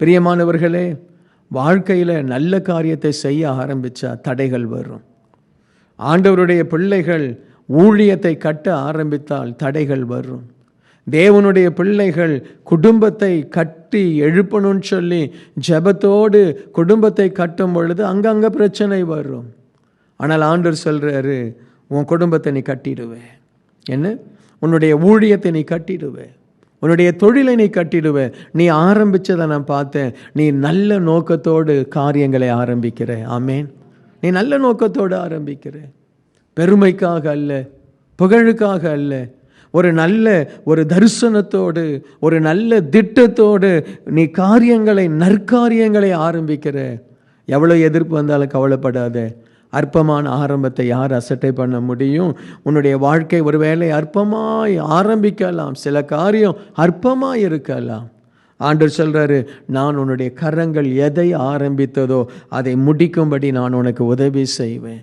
பிரியமானவர்களே வாழ்க்கையில் நல்ல காரியத்தை செய்ய ஆரம்பித்தா தடைகள் வரும் ஆண்டவருடைய பிள்ளைகள் ஊழியத்தை கட்ட ஆரம்பித்தால் தடைகள் வரும் தேவனுடைய பிள்ளைகள் குடும்பத்தை கட்டி எழுப்பணும்னு சொல்லி ஜெபத்தோடு குடும்பத்தை கட்டும் பொழுது அங்கங்கே பிரச்சனை வரும். ஆனால் ஆண்டவர் சொல்கிறாரு உன் குடும்பத்தை நீ கட்டிடுவே. என்ன? உன்னுடைய ஊழியத்தை நீ கட்டிடுவேன் உன்னுடைய தொழிலை நீ கட்டிடுவே. நீ ஆரம்பிச்சதை நான் பார்த்தேன். நீ நல்ல நோக்கத்தோடு காரியங்களை ஆரம்பிக்கிற. ஆமேன். நீ நல்ல நோக்கத்தோடு ஆரம்பிக்கிற. பெருமைக்காக அல்ல புகழுக்காக அல்ல. ஒரு நல்ல ஒரு தரிசனத்தோடு ஒரு நல்ல திட்டத்தோடு நீ காரியங்களை நற்காரியங்களை ஆரம்பிக்கிற. எவ்வளோ எதிர்ப்பு வந்தாலும் கவலைப்படாத. அற்பமான ஆரம்பத்தை யார் அசட்டை பண்ண முடியும்? உன்னுடைய வாழ்க்கை ஒருவேளை அற்பமாய் ஆரம்பிக்கலாம். சில காரியம் அற்பமாக இருக்கலாம். ஆண்டவர் சொல்கிறாரு நான் உன்னுடைய கரங்கள் எதை ஆரம்பித்ததோ அதை முடிக்கும்படி நான் உனக்கு உதவி செய்வேன்.